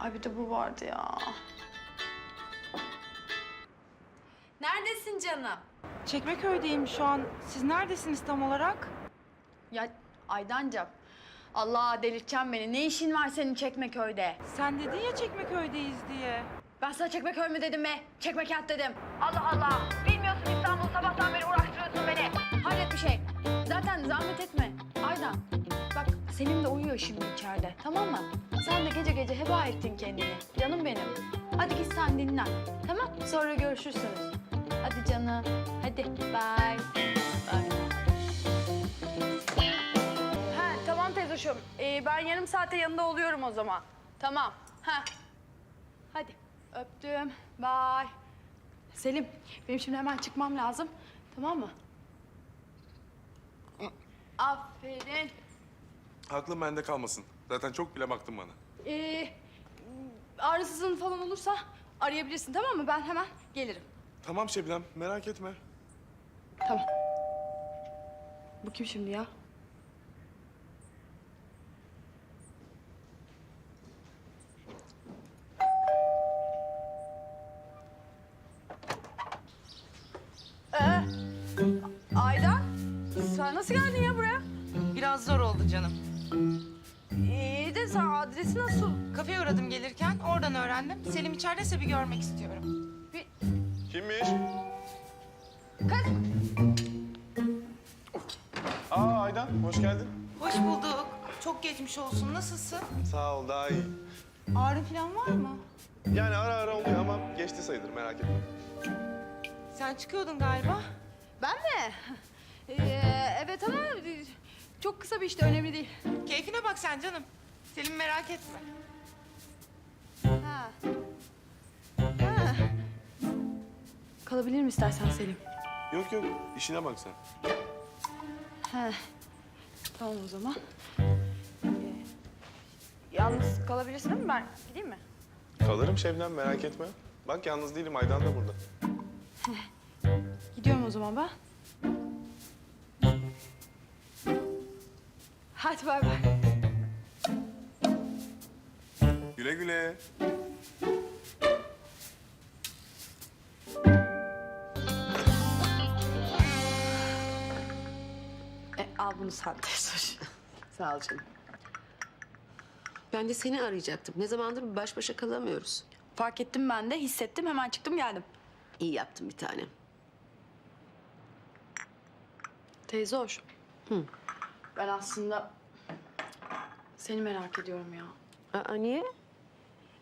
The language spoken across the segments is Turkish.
Ay bir de bu vardı ya. Neredesin canım? Çekmeköy'deyim şu an. Siz neredesiniz tam olarak? Ya Aydancığım. Allah delirteceğim beni. Ne işin var senin Çekmeköy'de? Sen dedin ya Çekmeköy'deyiz diye. Ben sana Çekmeköy mü dedim be? Çekmekent dedim. Allah Allah. Bilmiyorsun İstanbul sabahtan beri uğraştırıyorsun beni. Hayret bir şey. Zaten zahmet etme. Selim de uyuyor şimdi içeride. Tamam mı? Sen de gece gece heba ettin kendini. Canım benim. Hadi git sen dinlen. Tamam? Sonra görüşürsünüz. Hadi canım. Hadi. Bye. Bye. Ha tamam teyzoşum. Ee, ben yarım saate yanında oluyorum o zaman. Tamam. Ha. Hadi. Öptüm. Bye. Selim, benim şimdi hemen çıkmam lazım. Tamam mı? Aferin. Aklım bende kalmasın. Zaten çok bile baktın bana. Ee, ağrısızın falan olursa arayabilirsin tamam mı? Ben hemen gelirim. Tamam Şebnem merak etme. Tamam. Bu kim şimdi ya? İçerideyse bir görmek istiyorum. Bir... Kimmiş? Kız, Aa Aydan hoş geldin. Hoş bulduk. Çok geçmiş olsun. Nasılsın? Sağ ol daha iyi. Ağrın falan var mı? Yani ara ara oluyor ama geçti sayılır merak etme. Sen çıkıyordun galiba. ben mi? Ee, evet ama çok kısa bir işte, önemli değil. Keyfine bak sen canım. Selim merak etme. Ha. Kalabilir mi istersen Selim? Yok yok işine bak sen. He. Tamam o zaman. Ee, yalnız kalabilirsin değil mi? Ben gideyim mi? Kalırım Şebnem merak etme. Bak yalnız değilim Aydan da burada. Gidiyorum o zaman ben. Hadi bay bay. Güle güle. Bunu sen teyzoş. Sağ ol canım. Ben de seni arayacaktım. Ne zamandır baş başa kalamıyoruz. Fark ettim ben de, hissettim. Hemen çıktım geldim. İyi yaptın bir tane. Teyze hoş. Ben aslında seni merak ediyorum ya. Aa, niye?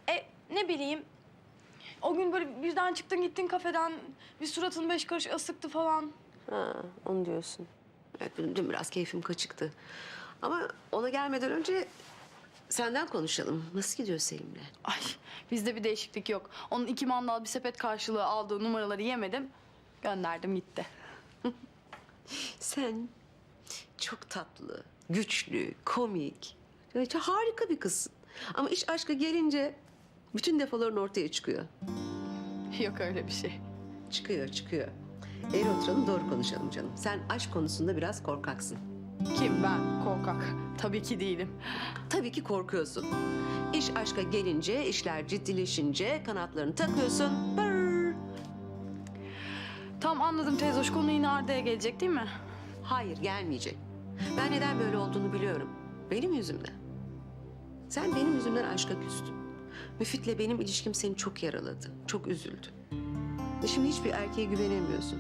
E ne bileyim. O gün böyle birden çıktın gittin kafeden. Bir suratın beş karış asıktı falan. Ha, onu diyorsun. Evet, benim dün biraz keyfim kaçıktı. Ama ona gelmeden önce senden konuşalım. Nasıl gidiyor Selim'le? Ay bizde bir değişiklik yok. Onun iki mandal bir sepet karşılığı aldığı numaraları yemedim. Gönderdim gitti. Sen çok tatlı, güçlü, komik. çok harika bir kızsın. Ama iş aşka gelince bütün defoların ortaya çıkıyor. yok öyle bir şey. Çıkıyor, çıkıyor. Eğri oturalım doğru konuşalım canım. Sen aşk konusunda biraz korkaksın. Kim ben? Korkak. Tabii ki değilim. Tabii ki korkuyorsun. İş aşka gelince, işler ciddileşince kanatlarını takıyorsun. Pırr. Tam anladım teyze. Hoş konu yine Arda'ya gelecek değil mi? Hayır gelmeyecek. Ben neden böyle olduğunu biliyorum. Benim yüzümden. Sen benim yüzümden aşka küstün. Müfit'le benim ilişkim seni çok yaraladı. Çok üzüldü. Şimdi hiçbir erkeğe güvenemiyorsun.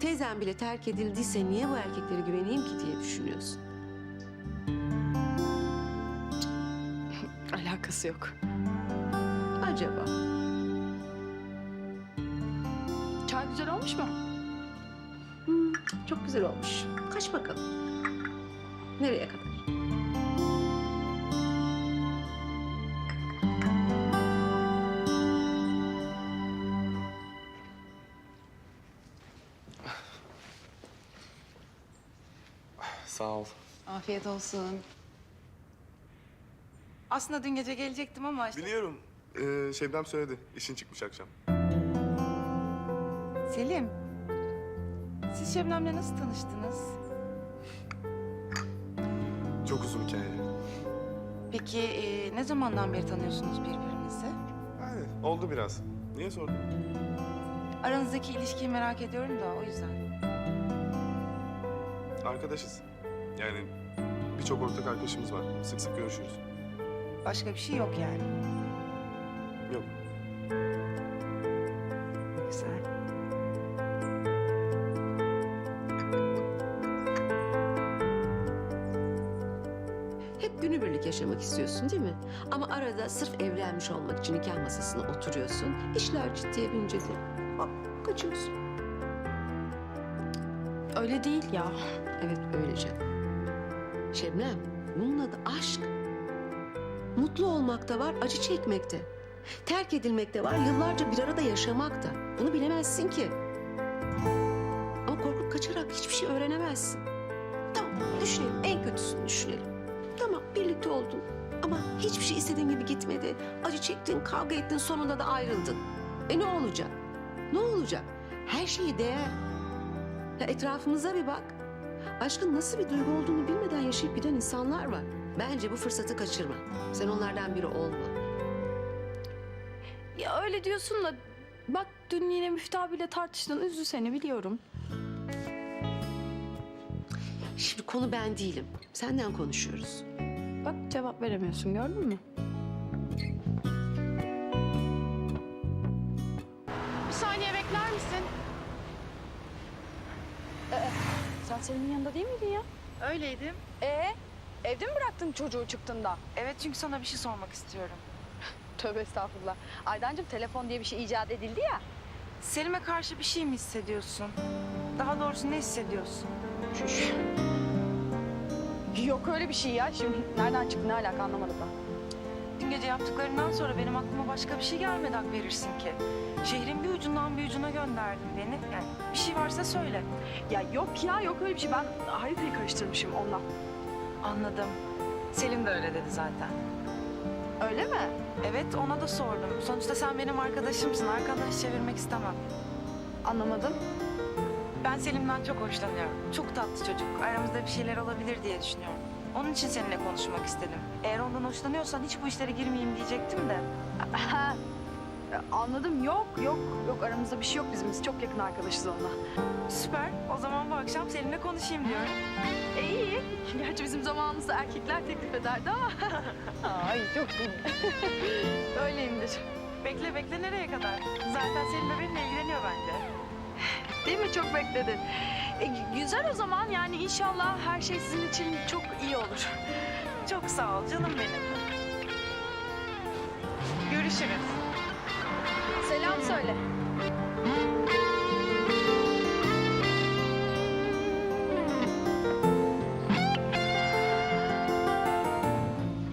Teyzem bile terk edildiyse niye bu erkeklere güveneyim ki diye düşünüyorsun. Alakası yok. Acaba? Çay güzel olmuş mu? Hmm, çok güzel olmuş. Kaç bakalım. Nereye kadar? Afiyet olsun. Aslında dün gece gelecektim ama işte... Biliyorum. Ee, Şebnem söyledi. İşin çıkmış akşam. Selim. Siz Şebnem'le nasıl tanıştınız? Çok uzun hikaye. Peki e, ne zamandan beri tanıyorsunuz birbirini? birbirinize? Yani oldu biraz. Niye sordun? Aranızdaki ilişkiyi merak ediyorum da o yüzden. Arkadaşız. Yani birçok ortak arkadaşımız var. Sık sık görüşürüz. Başka bir şey yok yani. Yok. Güzel. Hep günübirlik yaşamak istiyorsun değil mi? Ama arada sırf evlenmiş olmak için nikah masasına oturuyorsun. İşler ciddiye binince de hop kaçıyorsun. Öyle değil ya. Evet öylece. Şebnem bunun adı aşk. Mutlu olmak da var, acı çekmek de. Terk edilmek de var, yıllarca bir arada yaşamak da. Bunu bilemezsin ki. Ama korkup kaçarak hiçbir şey öğrenemezsin. Tamam, düşünelim. En kötüsünü düşünelim. Tamam, birlikte oldun. Ama hiçbir şey istediğin gibi gitmedi. Acı çektin, kavga ettin, sonunda da ayrıldın. E ne olacak? Ne olacak? Her şeyi değer. Ya etrafımıza bir bak. Aşkın nasıl bir duygu olduğunu bilmeden yaşayıp giden insanlar var. Bence bu fırsatı kaçırma. Sen onlardan biri olma. Ya öyle diyorsun da bak dün yine Müftü abiyle tartıştın. Üzdü seni biliyorum. Şimdi konu ben değilim. Senden konuşuyoruz. Bak cevap veremiyorsun gördün mü? Bir saniye bekler misin? Sen senin yanında değil miydin ya? Öyleydim. Ee, evde mi bıraktın çocuğu çıktığında? Evet çünkü sana bir şey sormak istiyorum. Tövbe estağfurullah. Aydancığım telefon diye bir şey icat edildi ya. Selim'e karşı bir şey mi hissediyorsun? Daha doğrusu ne hissediyorsun? Şuş. Yok öyle bir şey ya. Şimdi nereden çıktı ne alaka anlamadım ben. Dün gece yaptıklarından sonra benim aklıma başka bir şey gelmedi hak verirsin ki. Şehrin bir ucundan bir ucuna gönderdin beni. Yani bir şey varsa söyle. Ya yok ya yok öyle bir şey. Ben haritayı karıştırmışım ondan. Anladım. Selim de öyle dedi zaten. Öyle mi? Evet ona da sordum. Sonuçta sen benim arkadaşımsın. Arkandan iş çevirmek istemem. Anlamadım. Ben Selim'den çok hoşlanıyorum. Çok tatlı çocuk. Aramızda bir şeyler olabilir diye düşünüyorum. Onun için seninle konuşmak istedim. Eğer ondan hoşlanıyorsan hiç bu işlere girmeyeyim diyecektim de. Anladım. Yok, yok, yok. Aramızda bir şey yok bizim. Biz çok yakın arkadaşız onunla. Süper. O zaman bu akşam Selim'le konuşayım diyorum. E, iyi. Gerçi bizim zamanımızda erkekler teklif ederdi ama. Ay çok iyi. Öyleyimdir. Bekle bekle nereye kadar? Zaten Selim de benimle ilgileniyor bence. Değil mi? Çok bekledin. E, güzel o zaman. Yani inşallah her şey sizin için çok iyi olur. Çok sağ ol canım benim. Görüşürüz. Söyle.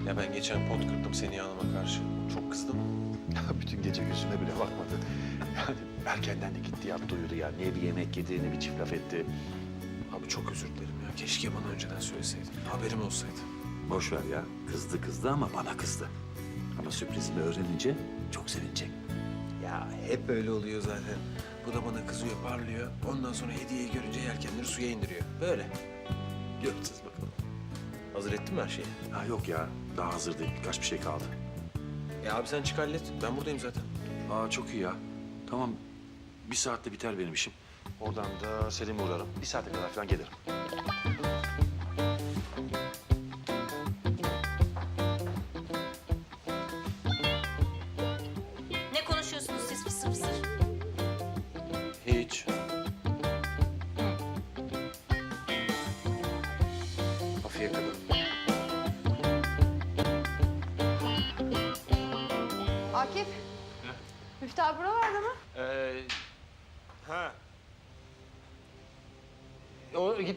Ya ben geçen pot kırdım seni yanıma karşı. Çok kızdım. Bütün gece yüzüme bile bakmadı. Yani erkenden de gitti yaptı uyudu ya. Ne bir yemek yedi ne bir çift laf etti. Abi çok özür dilerim ya. Keşke bana önceden söyleseydin. Haberim olsaydı. Boş ver ya. Kızdı kızdı ama bana kızdı. Ama sürprizimi öğrenince çok sevinecek. Ya hep öyle oluyor zaten. Bu da bana kızıyor, parlıyor. Ondan sonra hediyeyi görünce yelkenleri suya indiriyor. Böyle. Göreceğiz bakalım. Hazır ettin mi her şeyi? Ha yok ya. Daha hazır değil. Birkaç bir şey kaldı. Ya abi sen çık hallet. Ben buradayım zaten. Aa çok iyi ya. Tamam. Bir saatte biter benim işim. Oradan da Selim'e uğrarım. Bir saate kadar falan gelirim.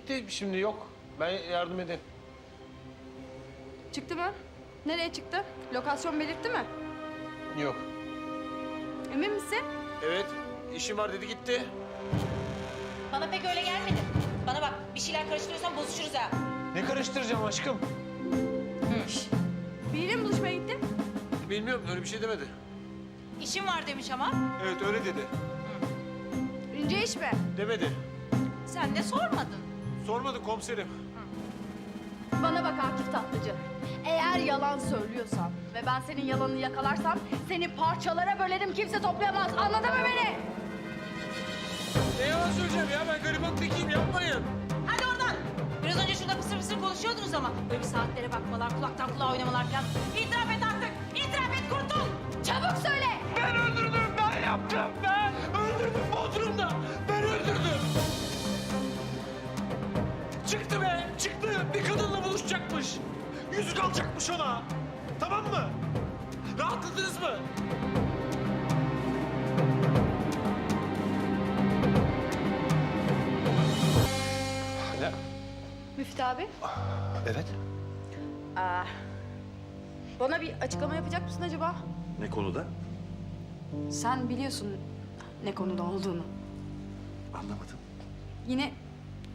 Gitti şimdi yok. Ben yardım edeyim. Çıktı mı? Nereye çıktı? Lokasyon belirtti mi? Yok. Emin misin? Evet, işim var dedi gitti. Bana pek öyle gelmedi. Bana bak bir şeyler karıştırıyorsan bozuşuruz ha. Ne karıştıracağım aşkım? Biriyle mi buluşmaya gittin? Bilmiyorum, öyle bir şey demedi. İşim var demiş ama. Evet, öyle dedi. İnce iş mi? Demedi. Sen de sormadın. Sormadı komiserim. Bana bak Akif Tatlıcı. Eğer yalan söylüyorsan ve ben senin yalanını yakalarsam seni parçalara bölerim kimse toplayamaz. Anladın mı beni? Ne yalan söyleyeceğim ya ben gariban tekiyim yapmayın. Hadi oradan. Biraz önce şurada fısır fısır konuşuyordunuz ama. Böyle bir saatlere bakmalar, kulaktan kulağa oynamalar falan. İtiraf et artık. İtiraf et kurtul. Çabuk söyle. Ben öldürdüm ben yaptım ben. Çıktı be çıktı bir kadınla buluşacakmış. Yüzük alacakmış ona. Tamam mı? Rahatladınız mı? Ne? Müftü abi. Evet. Aa, bana bir açıklama yapacak mısın acaba? Ne konuda? Sen biliyorsun ne konuda olduğunu. Anlamadım. Yine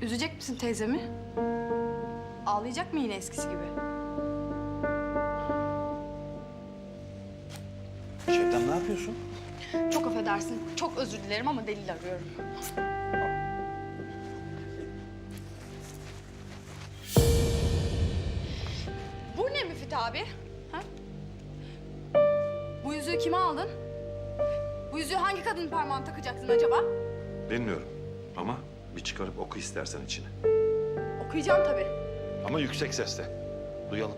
üzecek misin teyzemi? Ağlayacak mı yine eskisi gibi? Şebnem ne yapıyorsun? Çok affedersin. Çok özür dilerim ama delil arıyorum. Bu ne Müfit abi? Ha? Bu yüzüğü kime aldın? Bu yüzüğü hangi kadının parmağına takacaksın acaba? Bilmiyorum. Ama bir çıkarıp oku istersen içine. Okuyacağım tabii. Ama yüksek sesle. Duyalım.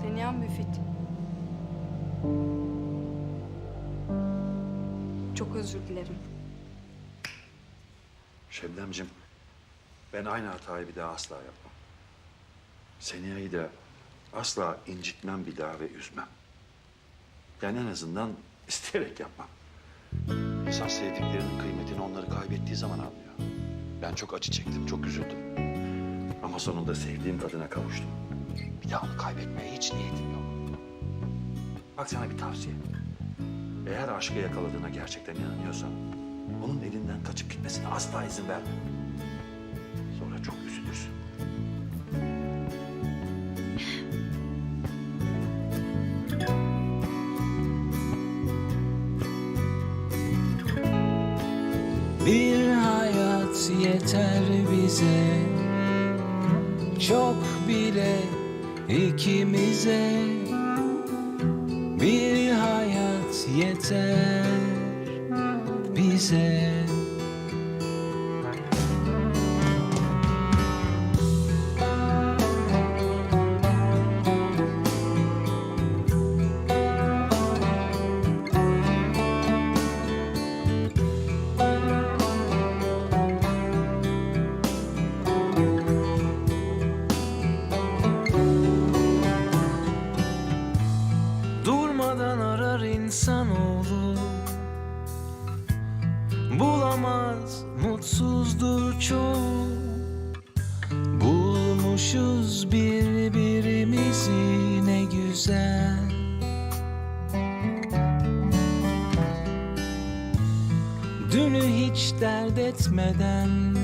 Seniha Müfit. Çok özür dilerim. Şebnemcim, ben aynı hatayı bir daha asla yapmam. Seniya'yı da asla incitmem bir daha ve üzmem. Yani en azından isteyerek yapmam. İnsan sevdiklerinin kıymetini onları kaybettiği zaman anlıyor. Ben çok acı çektim, çok üzüldüm. Ama sonunda sevdiğim kadına kavuştum. Bir daha onu kaybetmeye hiç niyetim yok. Bak sana bir tavsiye. Eğer aşkı yakaladığına gerçekten inanıyorsan... ...onun elinden kaçıp gitmesine asla izin verme. Bir hayat yeter bize. Çok bile ikimize. Bir hayat yeter bize çoğu Bulmuşuz birbirimizi ne güzel. Dünü hiç dert etmeden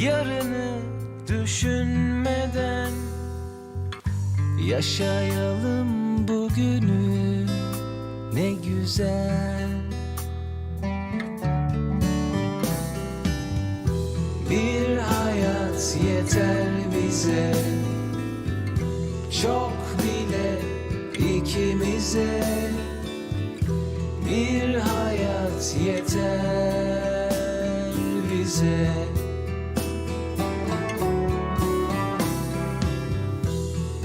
Yarını düşünmeden Yaşayalım bugünü ne güzel yeter bize. Çok bile ikimize. Bir hayat yeter bize.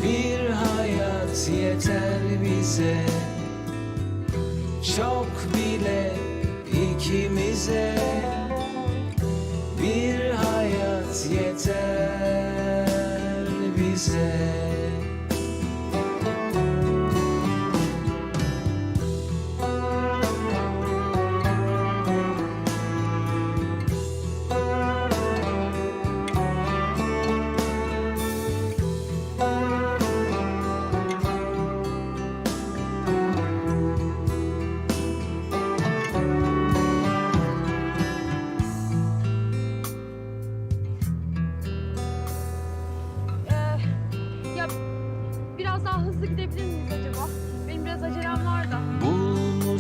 Bir hayat yeter bize. Çok bile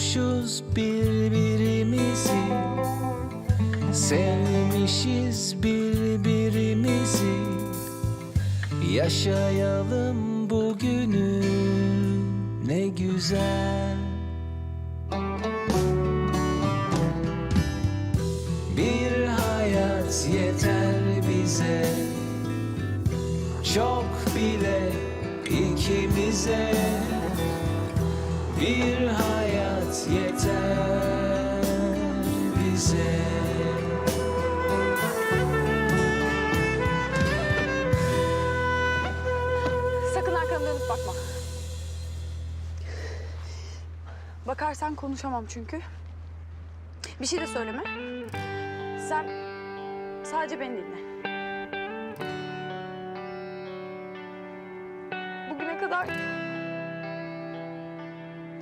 Bulmuşuz birbirimizi. Sevmişiz birbirimizi. Yaşayalım bugünü. Ne güzel. Bir hayat yeter bize. Çok bile ikimize. Bir hayat Sakın dönüp bakma. Bakarsan konuşamam çünkü. Bir şey de söyleme. Sen sadece beni dinle. Bugüne kadar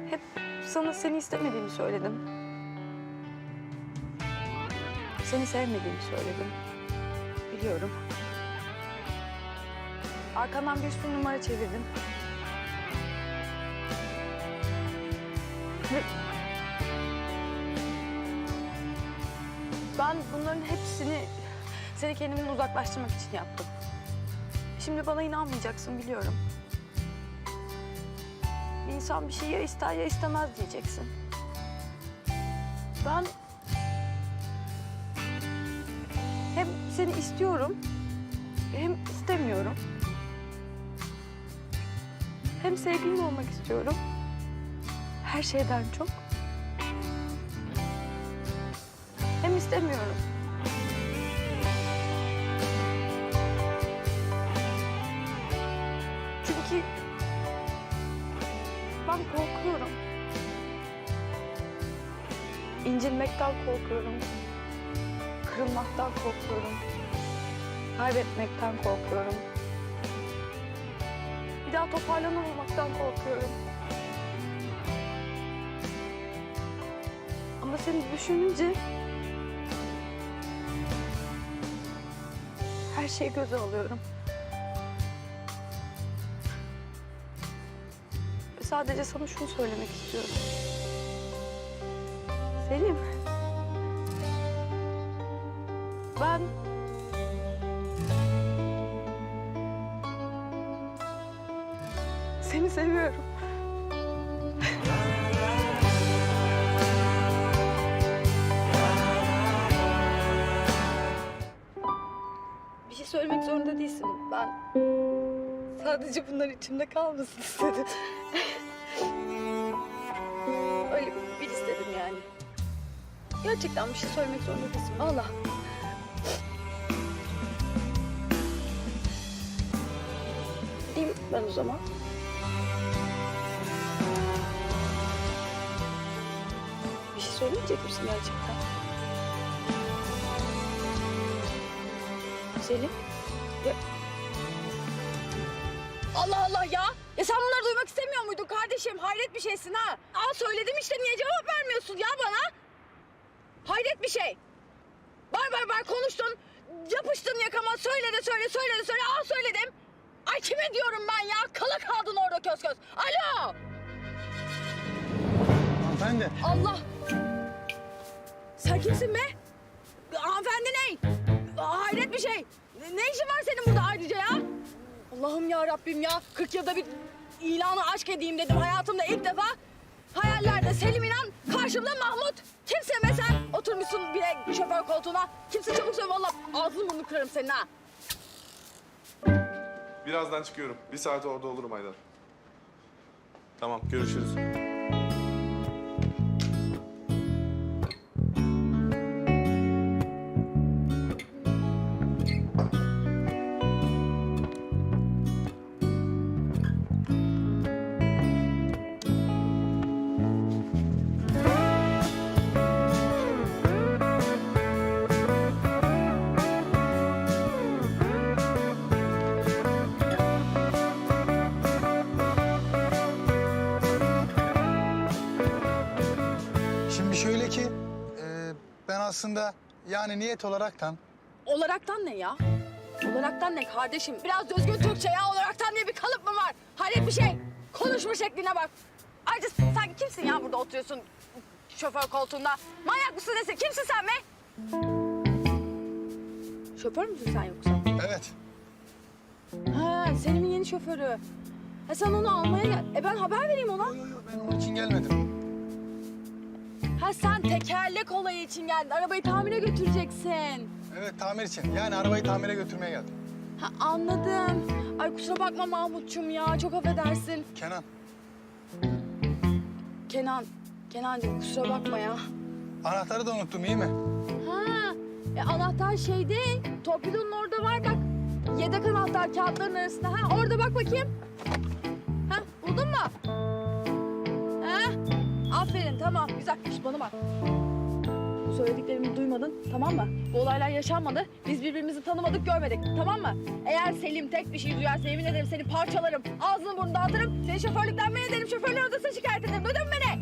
hep sana seni istemediğimi söyledim. Seni sevmediğimi söyledim. Biliyorum. Arkandan bir sürü numara çevirdim. Ben bunların hepsini seni kendimden uzaklaştırmak için yaptım. Şimdi bana inanmayacaksın biliyorum. İnsan bir şeyi ya ister ya istemez diyeceksin. Ben hem seni istiyorum hem istemiyorum. Hem sevgilin olmak istiyorum. Her şeyden çok. Hem istemiyorum. İncinmekten korkuyorum. Kırılmaktan korkuyorum. Kaybetmekten korkuyorum. Bir daha toparlanamamaktan korkuyorum. Ama seni düşününce her şeyi göze alıyorum. Ve sadece sana şunu söylemek istiyorum. Selim. Ben seni seviyorum. Bir şey söylemek zorunda değilsin. Ben sadece bunlar içimde kalmasın istedim. Gerçekten bir şey söylemek zorunda değilsin. Allah. Gideyim ben o zaman. Bir şey söylemeyecek misin gerçekten? Selim? Ya... Allah Allah ya! Ya sen bunları duymak istemiyor muydun kardeşim? Hayret bir şeysin ha! Aa söyledim işte niye cevap vermiyorsun ya bana? Hayret bir şey! Bay bay bay konuştun, yapıştın yakama, söyle de söyle, söyle de söyle, aa söyledim. Ay kime diyorum ben ya? Kala kaldın orada köz köz. Alo! Hanımefendi. Allah! Sen kimsin be? Hanımefendi ne? Hayret bir şey. Ne işin var senin burada ayrıca ya? Allah'ım ya Rabbim ya. 40 yılda bir ilanı aşk edeyim dedim hayatımda ilk defa. Hayallerde Selim İnan, karşımda Mahmut. Kimsin be sen? Oturmuşsun bile şoför koltuğuna. Kimsin çabuk söyle valla ağzını burnunu kırarım senin ha. Birazdan çıkıyorum. Bir saat orada olurum Aydan. Tamam, görüşürüz. Aslında yani niyet olaraktan Olaraktan ne ya? Olaraktan ne kardeşim? Biraz düzgün Türkçe ya. Olaraktan diye bir kalıp mı var? Hayret bir şey. Konuşma şekline bak. Ayrıca sen kimsin ya burada oturuyorsun şoför koltuğunda? Manyak mısın nesin? Kimsin sen be? Şoför müsün sen yoksa? Evet. Ha, Selim'in yeni şoförü. Ha, sen onu almaya gel. E ben haber vereyim ona. Yo, yo, yo, ben onun için gelmedim. Sen tekerlek olayı için geldin. Arabayı tamire götüreceksin. Evet tamir için. Yani arabayı tamire götürmeye geldim. Ha anladım. Ay kusura bakma Mahmutçum ya. Çok affedersin. Kenan. Kenan. Kenancığım kusura bakma ya. Anahtarı da unuttum iyi mi? Ha, e, anahtar şeyde, torpidonun orada var bak. Yedek anahtar kağıtların arasında. Ha, orada bak bakayım. Aferin tamam güzel. Şş, bana bak. Söylediklerimi duymadın tamam mı? Bu olaylar yaşanmadı. Biz birbirimizi tanımadık görmedik tamam mı? Eğer Selim tek bir şey duyarsa yemin ederim seni parçalarım. Ağzını burnunu dağıtırım. Seni şoförlükten men ederim. Şoförler odasına şikayet ederim. Duydun mu beni?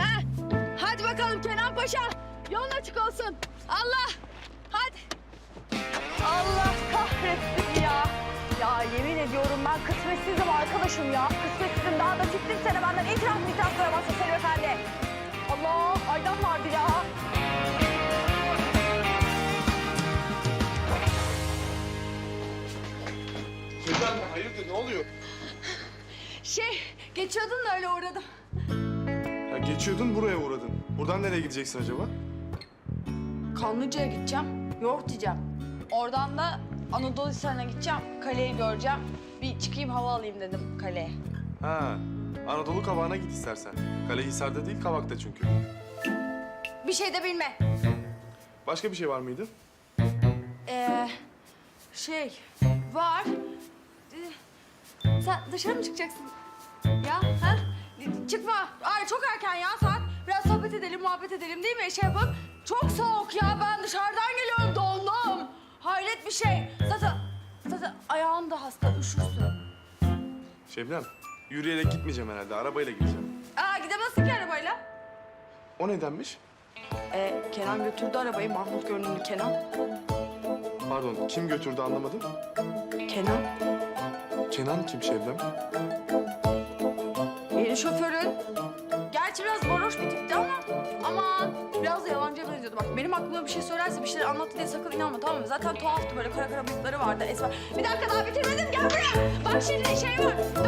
Ha? Hadi bakalım Kenan Paşa. Yolun açık olsun. Allah. Hadi. Allah kahretsin ben kısmetsizim arkadaşım ya. Kısmetsizim. Daha da çıktın sene benden itiraf mı itiraf duramazsın Selim Efendi. Allah Aydan vardı ya. Şebnem hayırdır ne oluyor? Şey geçiyordun da öyle uğradım. Ya geçiyordun buraya uğradın. Buradan nereye gideceksin acaba? Kanlıca'ya gideceğim. Yoğurt yiyeceğim. Oradan da Anadolu Hisarı'na gideceğim. Kaleyi göreceğim. Bir çıkayım hava alayım dedim kaleye. Ha, Anadolu Kavağı'na git istersen. Kale Hisar'da değil Kavak'ta çünkü. Bir şey de bilme. Başka bir şey var mıydı? Ee, şey var. Ee, sen dışarı mı çıkacaksın? Ya ha? Çıkma. Ay çok erken ya saat. Biraz sohbet edelim, muhabbet edelim değil mi? Şey yapalım. Çok soğuk ya. Ben dışarıdan geliyorum. Dondum. Hayret bir şey. Zaten, zaten ayağın da hasta. Üşürsün. Şebnem, yürüyerek gitmeyeceğim herhalde. Arabayla gideceğim. Aa gidemezsin ki arabayla. O nedenmiş? Ee, Kenan götürdü arabayı. Mahmut görünümlü Kenan. Pardon, kim götürdü anlamadım. Kenan. Kenan kim Şebnem? Yeni şoförün. Benziyordu. Bak benim aklıma bir şey söylerse bir şeyler anlattı diye sakın inanma tamam mı? Zaten tuhaftı böyle kara kara bıyıkları vardı esmer. Bir dakika daha bitirmedim gel buraya. Bak şimdi şey var. Dur.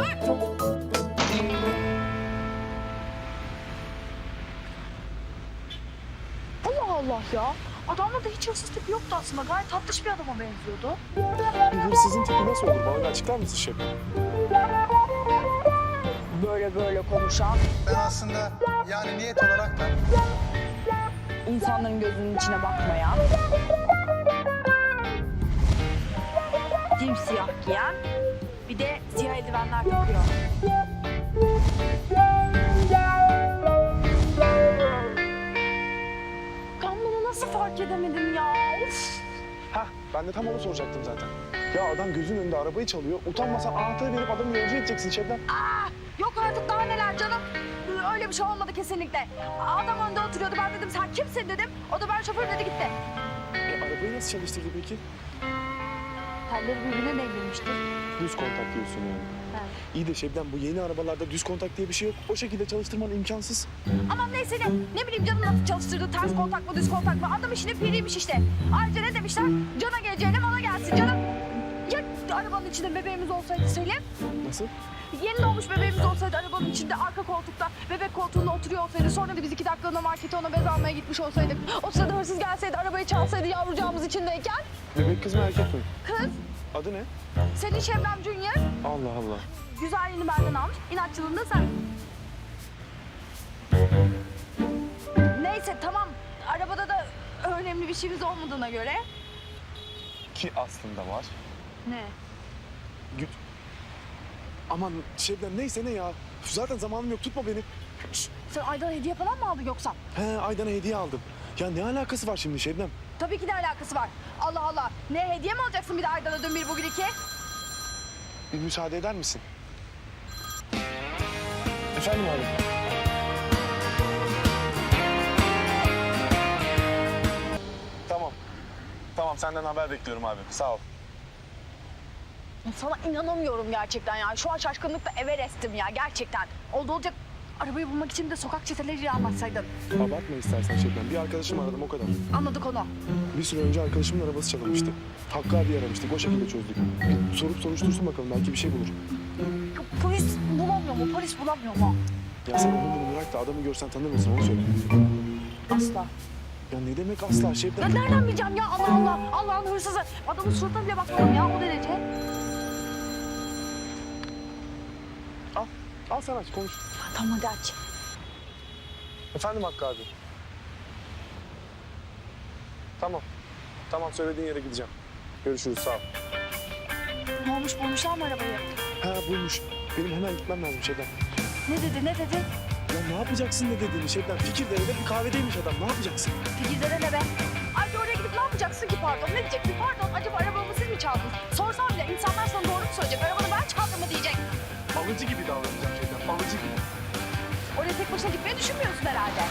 Allah Allah ya. Adamda da hiç hırsız tipi yoktu aslında. Gayet tatlış bir adama benziyordu. Bir hırsızın tipi nasıl olur? Bana açıklar mısın Şebnem? Böyle böyle konuşan, Ben aslında yani niyet olarak da insanların gözünün içine bakmayan, simsiyah giyen, bir de siyah eldivenler takıyor. Ben bunu nasıl fark edemedim ya? Of! Hah, ben de tam onu soracaktım zaten. Ya adam gözün önünde arabayı çalıyor. Utanmasan anahtarı verip adamı yolcu edeceksin Şebnem. Aa, yok artık daha neler canım. Öyle bir şey olmadı kesinlikle. Adam önde oturuyordu. Ben dedim sen kimsin dedim. O da ben şoför dedi gitti. E, arabayı nasıl çalıştırdı peki? Telleri birbirine değdirmişti. Düz kontak diyorsun yani. Evet. İyi de Şebnem bu yeni arabalarda düz kontak diye bir şey yok. O şekilde çalıştırman imkansız. Aman neyse ne. Ne bileyim canım nasıl çalıştırdı. Ters kontak mı düz kontak mı? Adam işinin piriymiş işte. Ayrıca ne demişler? Cana geleceğine mala gelsin canım. Ya arabanın içinde bebeğimiz olsaydı Selim? Nasıl? Yeni doğmuş bebeğimiz olsaydı arabanın içinde arka koltukta bebek koltuğunda oturuyor olsaydı sonra da biz iki dakikalığına markete ona bez almaya gitmiş olsaydık. O sırada hırsız gelseydi arabayı çalsaydı yavrucağımız içindeyken. Bebek kız mı erkek mi? Kız Adı ne? senin Şebnem Junior Allah Allah. güzelliğini benden almış inatçılığını da sen. Neyse tamam arabada da önemli bir şeyimiz olmadığına göre. Ki aslında var. Ne? Gü- Aman Şebnem neyse ne ya. Zaten zamanım yok tutma beni. Sen Aydan hediye falan mı aldın yoksa? He Aydan'a hediye aldım. Ya ne alakası var şimdi Şebnem? Tabii ki de alakası var. Allah Allah. Ne hediye mi alacaksın bir de Aydan'a dün bir bugün iki? Bir müsaade eder misin? Efendim abi? Tamam. Tamam senden haber bekliyorum abi. Sağ ol. Sana inanamıyorum gerçekten ya. Şu an şaşkınlıkla Everest'im ya gerçekten. Oldu olacak Arabayı bulmak için de sokak çeteleriyle anlatsaydın. Abartma istersen Şebnem. Bir arkadaşım aradım o kadar. Anladık onu. Bir süre önce arkadaşımın arabası çalınmıştı. Hakkı abi aramıştık. O şekilde çözdük. Bir sorup soruştursun bakalım. Belki bir şey bulur. Polis bulamıyor mu? Polis bulamıyor mu? Ya sen onu bunu bırak da adamı görsen tanır mısın onu söyle. Asla. Ya ne demek asla Ya Şebnem? nereden bileceğim ya Allah Allah. Allah'ın hırsızı. Adamın suratına bile bakmadım ya o derece. Al. Sen aç konuş. Tamam hadi aç. Efendim Hakkı abi. Tamam. Tamam söylediğin yere gideceğim. Görüşürüz sağ ol. Ne olmuş bulmuşlar mı arabayı? Ha buymuş. Benim hemen gitmem lazım Şebnem. Ne dedi ne dedi? Ya ne yapacaksın ne dediğini Şebnem? Fikirdere'de bir kahvedeymiş adam. Ne yapacaksın? Fikirlere ne be? Ayrıca oraya gidip ne yapacaksın ki pardon? Ne diyeceksin? tek başına gitmeyi düşünmüyorsun herhalde.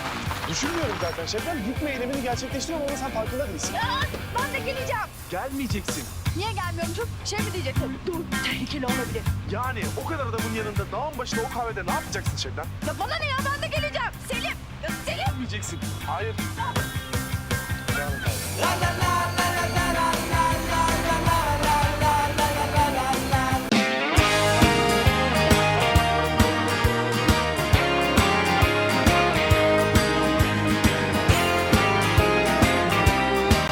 Düşünmüyorum zaten Şebnem. Gitme eylemini gerçekleştiriyorum ama sen farkında değilsin. Aa, ben de geleceğim. Gelmeyeceksin. Niye gelmiyormuşum? Şey mi diyeceksin? Dur, tehlikeli olabilir. Yani o kadar adamın yanında dağın başında o kahvede ne yapacaksın Şebnem? Ya bana ne ya? Ben de geleceğim. Selim, Selim. Gelmeyeceksin. Hayır. La la la.